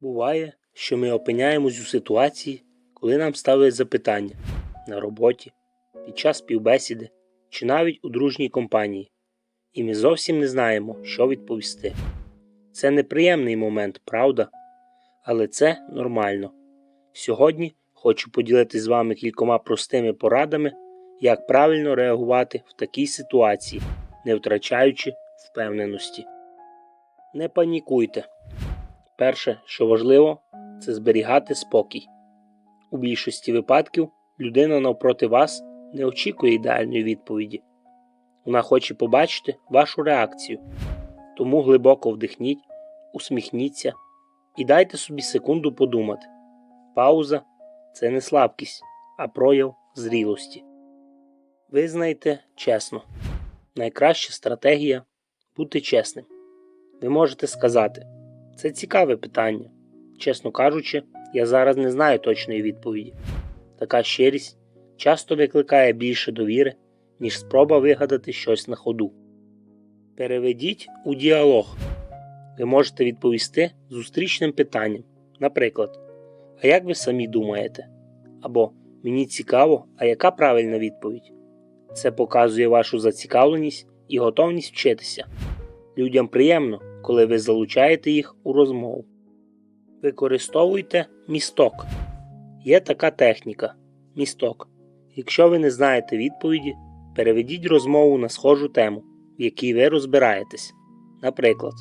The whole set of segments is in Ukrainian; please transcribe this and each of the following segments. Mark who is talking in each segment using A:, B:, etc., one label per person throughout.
A: Буває, що ми опиняємось у ситуації, коли нам ставлять запитання на роботі, під час співбесіди чи навіть у дружній компанії, і ми зовсім не знаємо, що відповісти. Це неприємний момент, правда? Але це нормально. Сьогодні хочу поділитися з вами кількома простими порадами, як правильно реагувати в такій ситуації, не втрачаючи впевненості. Не панікуйте. Перше, що важливо, це зберігати спокій. У більшості випадків людина навпроти вас не очікує ідеальної відповіді. Вона хоче побачити вашу реакцію. Тому глибоко вдихніть, усміхніться і дайте собі секунду подумати. Пауза це не слабкість, а прояв зрілості. Визнайте чесно. Найкраща стратегія бути чесним. Ви можете сказати, це цікаве питання. Чесно кажучи, я зараз не знаю точної відповіді. Така щирість часто викликає більше довіри, ніж спроба вигадати щось на ходу. Переведіть у діалог. Ви можете відповісти зустрічним питанням. Наприклад, а як ви самі думаєте? Або Мені цікаво, а яка правильна відповідь? Це показує вашу зацікавленість і готовність вчитися. Людям приємно, коли ви залучаєте їх у розмову. Використовуйте місток. Є така техніка місток. Якщо ви не знаєте відповіді, переведіть розмову на схожу тему, в якій ви розбираєтесь. Наприклад,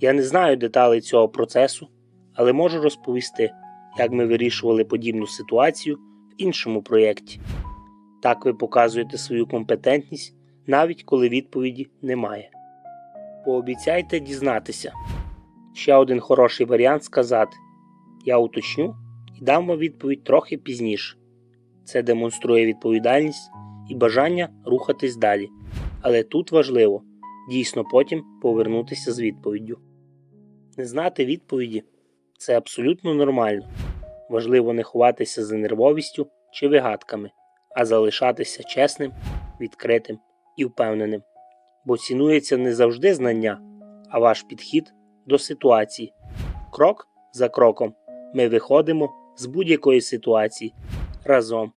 A: я не знаю деталей цього процесу, але можу розповісти, як ми вирішували подібну ситуацію в іншому проєкті. Так ви показуєте свою компетентність, навіть коли відповіді немає. Пообіцяйте дізнатися. Ще один хороший варіант сказати: Я уточню і дам вам відповідь трохи пізніше. Це демонструє відповідальність і бажання рухатись далі. Але тут важливо дійсно потім повернутися з відповіддю. Не знати відповіді це абсолютно нормально. Важливо не ховатися за нервовістю чи вигадками, а залишатися чесним, відкритим і впевненим. Бо цінується не завжди знання, а ваш підхід до ситуації. Крок за кроком ми виходимо з будь-якої ситуації разом.